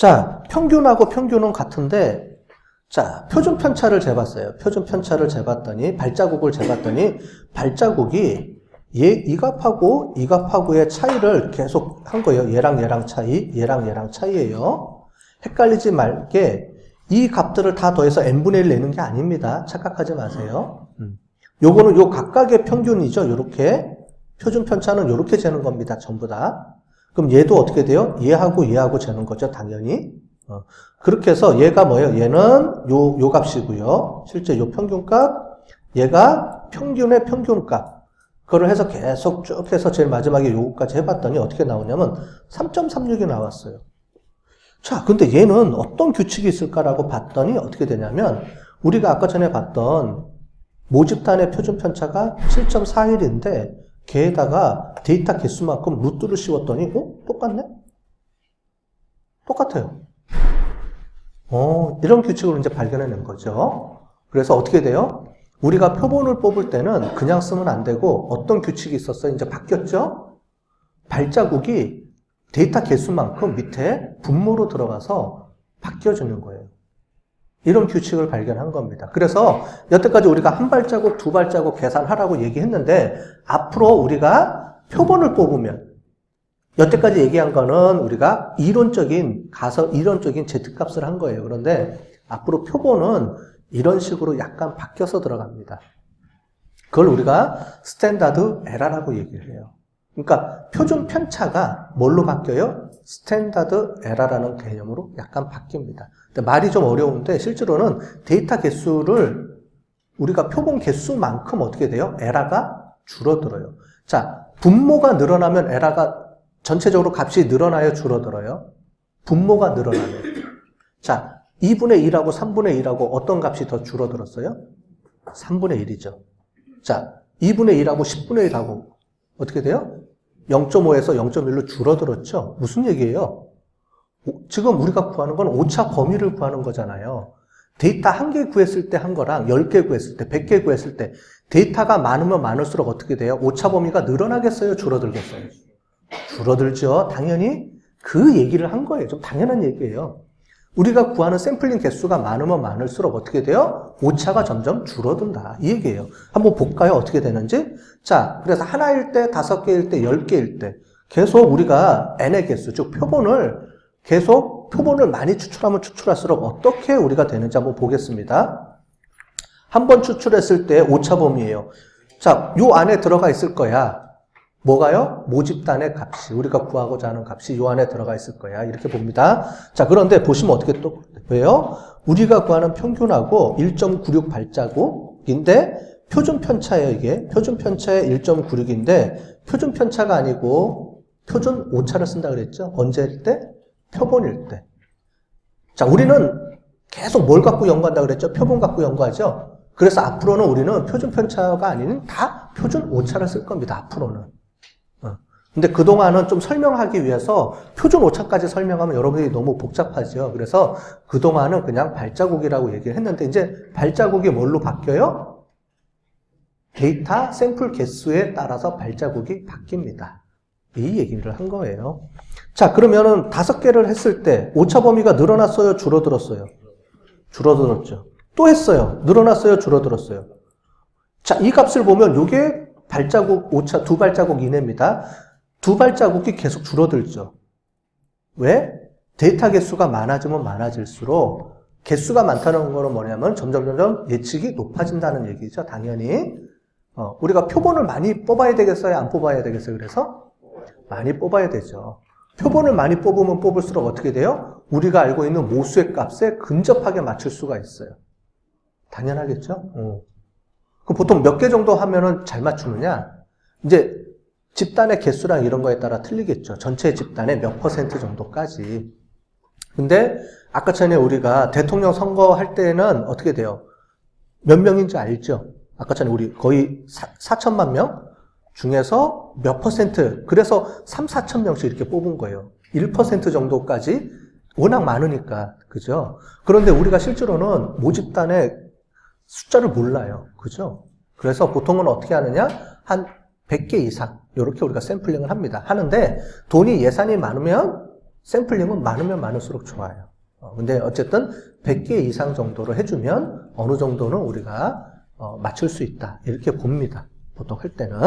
자, 평균하고 평균은 같은데, 자, 표준 편차를 재봤어요. 표준 편차를 재봤더니, 발자국을 재봤더니, 발자국이 얘, 이 값하고 이 값하고의 차이를 계속 한 거예요. 얘랑 얘랑 차이, 얘랑 얘랑 차이예요. 헷갈리지 말게, 이 값들을 다 더해서 n분의 1 내는 게 아닙니다. 착각하지 마세요. 음. 요거는 요 각각의 평균이죠. 요렇게. 표준 편차는 요렇게 재는 겁니다. 전부 다. 그럼 얘도 어떻게 돼요? 얘하고 얘하고 재는 거죠. 당연히. 어. 그렇게 해서 얘가 뭐예요? 얘는 요, 요 값이고요. 실제 요 평균값, 얘가 평균의 평균값. 그걸 해서 계속 쭉 해서 제일 마지막에 요거까지 해봤더니 어떻게 나오냐면 3.36이 나왔어요. 자, 근데 얘는 어떤 규칙이 있을까라고 봤더니 어떻게 되냐면 우리가 아까 전에 봤던 모집단의 표준 편차가 7.41인데 걔에다가 데이터 개수만큼 루트를 씌웠더니 어? 똑같네? 똑같아요. 어, 이런 규칙을 이제 발견해낸 거죠. 그래서 어떻게 돼요? 우리가 표본을 뽑을 때는 그냥 쓰면 안 되고 어떤 규칙이 있었어요? 이제 바뀌었죠? 발자국이 데이터 개수만큼 밑에 분모로 들어가서 바뀌어주는 거예요. 이런 규칙을 발견한 겁니다. 그래서 여태까지 우리가 한 발자국, 두 발자국 계산하라고 얘기했는데 앞으로 우리가 표본을 뽑으면 여태까지 얘기한 거는 우리가 이론적인 가서 이론적인 Z값을 한 거예요. 그런데 앞으로 표본은 이런 식으로 약간 바뀌어서 들어갑니다. 그걸 우리가 스탠다드 에라라고 얘기를 해요. 그러니까 표준 편차가 뭘로 바뀌어요? 스탠다드 에라라는 개념으로 약간 바뀝니다. 말이 좀 어려운데 실제로는 데이터 개수를 우리가 표본 개수만큼 어떻게 돼요? 에라가 줄어들어요. 자, 분모가 늘어나면 에라가 전체적으로 값이 늘어나요? 줄어들어요? 분모가 늘어나면. 자, 2분의 1하고 3분의 1하고 어떤 값이 더 줄어들었어요? 3분의 1이죠. 자, 2분의 1하고 10분의 1하고 어떻게 돼요? 0.5에서 0.1로 줄어들었죠? 무슨 얘기예요? 지금 우리가 구하는 건 오차 범위를 구하는 거잖아요. 데이터 한 개 구했을 때 한 거랑 10개 구했을 때, 100개 구했을 때 데이터가 많으면 많을수록 어떻게 돼요? 오차 범위가 늘어나겠어요? 줄어들겠어요? 줄어들죠. 당연히 그 얘기를 한 거예요. 좀 당연한 얘기예요. 우리가 구하는 샘플링 개수가 많으면 많을수록 어떻게 돼요? 오차가 점점 줄어든다. 이 얘기예요. 한번 볼까요? 어떻게 되는지? 자, 그래서 하나일 때, 다섯 개일 때, 열 개일 때 계속 우리가 n의 개수, 즉 표본을 계속 표본을 많이 추출하면 추출할수록 어떻게 우리가 되는지 한번 보겠습니다. 한번 추출했을 때 오차 범위예요. 자, 요 안에 들어가 있을 거야. 뭐가요? 모집단의 값이 우리가 구하고자 하는 값이 요 안에 들어가 있을 거야. 이렇게 봅니다. 자, 그런데 보시면 어떻게 또 왜요? 우리가 구하는 평균하고 1.96 발자국인데 표준 편차예요, 이게. 표준 편차의 1.96인데 표준 편차가 아니고 표준 오차를 쓴다 그랬죠? 언제일 때? 표본일 때. 자, 우리는 계속 뭘 갖고 연구한다 그랬죠? 표본 갖고 연구하죠? 그래서 앞으로는 우리는 표준 편차가 아닌 다 표준 오차를 쓸 겁니다. 앞으로는. 근데 그동안은 좀 설명하기 위해서 표준 오차까지 설명하면 여러분들이 너무 복잡하죠. 그래서 그동안은 그냥 발자국이라고 얘기를 했는데 이제 발자국이 뭘로 바뀌어요? 데이터 샘플 개수에 따라서 발자국이 바뀝니다. 이 얘기를 한 거예요. 자, 그러면은 다섯 개를 했을 때 오차 범위가 늘어났어요? 줄어들었어요? 줄어들었죠. 또 했어요. 늘어났어요? 줄어들었어요? 자, 이 값을 보면 이게 발자국 오차 두 발자국 이내입니다. 두 발자국이 계속 줄어들죠. 왜? 데이터 개수가 많아지면 많아질수록 개수가 많다는 거는 뭐냐면 점점 점점 예측이 높아진다는 얘기죠. 당연히 어, 우리가 표본을 많이 뽑아야 되겠어요? 안 뽑아야 되겠어요? 그래서 많이 뽑아야 되죠. 표본을 많이 뽑으면 뽑을수록 어떻게 돼요? 우리가 알고 있는 모수의 값에 근접하게 맞출 수가 있어요. 당연하겠죠? 어. 그럼 보통 몇 개 정도 하면은 잘 맞추느냐? 이제 집단의 개수랑 이런 거에 따라 틀리겠죠. 전체 집단의 몇 퍼센트 정도까지. 근데 아까 전에 우리가 대통령 선거할 때는 어떻게 돼요? 몇 명인지 알죠? 아까 전에 우리 거의 4, 천만 명 중에서 몇 퍼센트, 그래서 3, 4천 명씩 이렇게 뽑은 거예요. 1% 정도까지 워낙 많으니까, 그죠? 그런데 우리가 실제로는 모집단의 숫자를 몰라요. 그죠? 그래서 보통은 어떻게 하느냐? 한 100개 이상 이렇게 우리가 샘플링을 합니다. 하는데 돈이 예산이 많으면 샘플링은 많으면 많을수록 좋아요. 어, 근데 어쨌든 100개 이상 정도로 해주면 어느 정도는 우리가 어, 맞출 수 있다. 이렇게 봅니다. 보통 할 때는.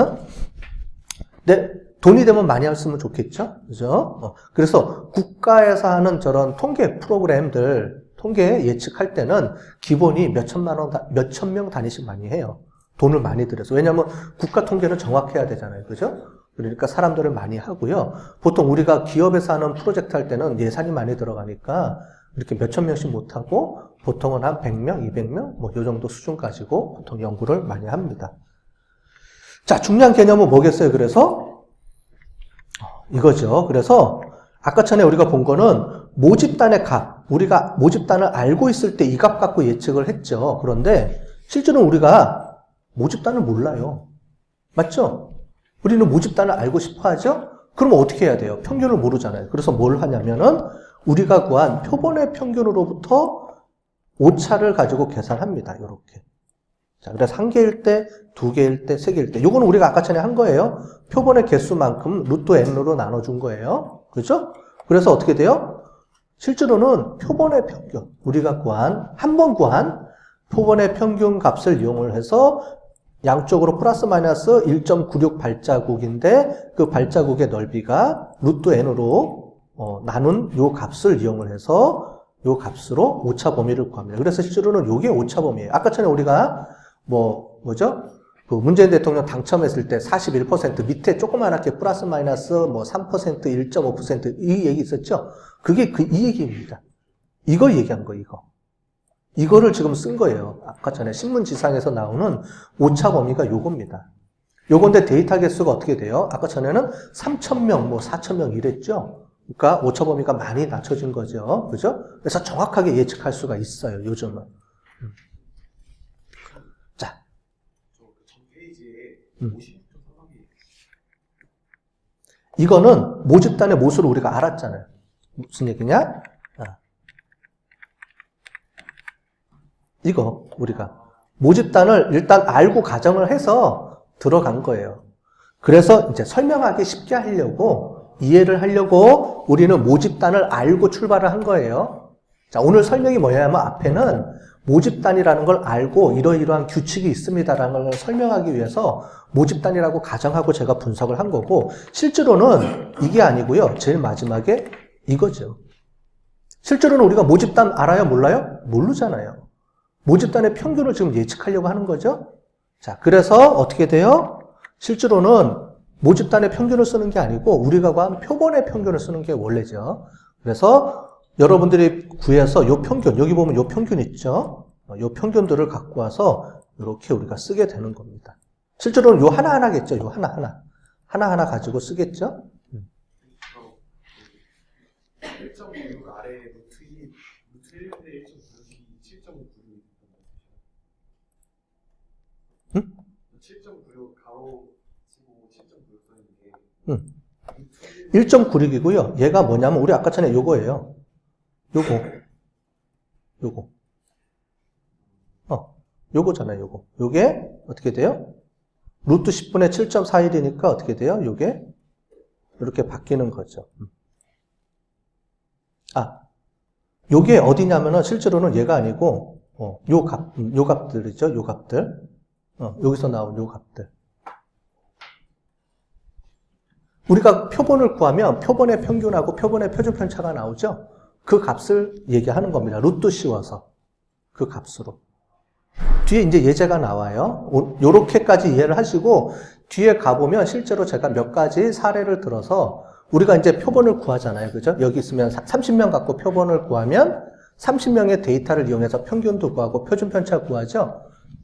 근데 돈이 되면 많이 했으면 좋겠죠? 그죠? 어, 그래서 국가에서 하는 저런 통계 프로그램들, 통계 예측할 때는 기본이 몇 천만 원, 다- 몇천 명 단위씩 많이 해요. 돈을 많이 들여서. 왜냐하면 국가 통계는 정확해야 되잖아요. 그죠? 그러니까 사람들을 많이 하고요. 보통 우리가 기업에서 하는 프로젝트 할 때는 예산이 많이 들어가니까 이렇게 몇천 명씩 못하고 보통은 한 100명, 200명, 뭐 요 정도 수준 가지고 보통 연구를 많이 합니다. 자, 중요한 개념은 뭐겠어요? 그래서 이거죠. 그래서 아까 전에 우리가 본 거는 모집단의 값, 우리가 모집단을 알고 있을 때 이 값 갖고 예측을 했죠. 그런데 실제로는 우리가 모집단을 몰라요. 맞죠? 우리는 모집단을 알고 싶어 하죠? 그럼 어떻게 해야 돼요? 평균을 모르잖아요. 그래서 뭘 하냐면은 우리가 구한 표본의 평균으로부터 오차를 가지고 계산합니다. 이렇게. 자, 그래서 한 개일 때, 두 개일 때, 세 개일 때. 요거는 우리가 아까 전에 한 거예요. 표본의 개수만큼 루트 n으로 나눠준 거예요. 그렇죠? 그래서 어떻게 돼요? 실제로는 표본의 평균, 우리가 구한, 한 번 구한 표본의 평균 값을 이용을 해서 양쪽으로 플러스 마이너스 1.96 발자국인데 그 발자국의 넓이가 루트 n으로 어, 나눈 요 값을 이용을 해서 요 값으로 오차 범위를 구합니다. 그래서 실제로는 요게 오차 범위예요. 아까 전에 우리가 뭐 뭐죠? 그 문재인 대통령 당첨했을 때 41% 밑에 조그만하게 플러스 마이너스 뭐 3%, 1.5%이 얘기 있었죠? 그게 그 이 얘기입니다. 이거 얘기한 거 이거. 이거를 지금 쓴 거예요. 아까 전에 신문지상에서 나오는 오차 범위가 요겁니다. 요건데 데이터 개수가 어떻게 돼요? 아까 전에는 3,000명, 뭐 4,000명 이랬죠? 그러니까 오차 범위가 많이 낮춰진 거죠. 그죠? 그래서 정확하게 예측할 수가 있어요, 요즘은. 음. 자, 음. 50점 상황이 이거는 모집단의 모수를 우리가 알았잖아요. 무슨 얘기냐? 아. 이거 우리가 모집단을 일단 알고 가정을 해서 들어간 거예요. 그래서 이제 설명하기 쉽게 하려고 이해를 하려고 우리는 모집단을 알고 출발을 한 거예요. 자, 오늘 설명이 뭐냐면 앞에는 모집단이라는 걸 알고 이러이러한 규칙이 있습니다라는 걸 설명하기 위해서 모집단이라고 가정하고 제가 분석을 한 거고 실제로는 이게 아니고요. 제일 마지막에 이거죠. 실제로는 우리가 모집단 알아요? 몰라요? 모르잖아요. 모집단의 평균을 지금 예측하려고 하는 거죠. 자, 그래서 어떻게 돼요? 실제로는 모집단의 평균을 쓰는 게 아니고 우리가 구한 표본의 평균을 쓰는 게 원래죠. 그래서 여러분들이 구해서 요 평균, 여기 보면 요 평균 있죠? 어, 요 평균들을 갖고 와서 이렇게 우리가 쓰게 되는 겁니다. 실제로는 요 하나하나겠죠? 요 하나하나. 하나하나 가지고 쓰겠죠? 1.96 아래 루트 2, 루트 1분의 1.96이 7.96이 응? 7.96 가로 치고 7.96 써있는 게 응. 루트 1 1.96이고요. 얘가 뭐냐면 우리 아까 전에 요거예요. 요거. 요거. 어. 요거잖아요, 요거. 요게 어떻게 돼요? 루트 10분의 7.41이니까 어떻게 돼요? 요게 이렇게 바뀌는 거죠. 음. 아. 요게 어디냐면은 실제로는 얘가 아니고 어, 요 값, 음, 요 값들이죠. 요 값들. 어, 여기서 나온 요 값들. 우리가 표본을 구하면 표본의 평균하고 표본의 표준 편차가 나오죠. 그 값을 얘기하는 겁니다. 루트 씌워서 그 값으로. 뒤에 이제 예제가 나와요. 오- 요렇게까지 이해를 하시고 뒤에 가보면 실제로 제가 몇 가지 사례를 들어서 우리가 이제 표본을 구하잖아요. 그죠? 여기 있으면 30명 갖고 표본을 구하면 30명의 데이터를 이용해서 평균도 구하고 표준 편차 구하죠.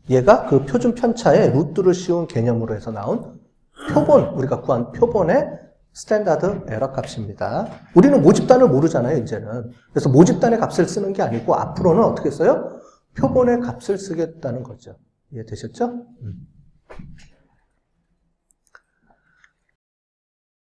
얘가 그 표준 편차에 루트를 씌운 개념으로 해서 나온 표본, 우리가 구한 표본의 스탠다드 에러 값입니다. 우리는 모집단을 모르잖아요, 이제는. 그래서 모집단의 값을 쓰는 게 아니고 앞으로는 어떻게 써요? 표본의 값을 쓰겠다는 거죠. 이해되셨죠? 음.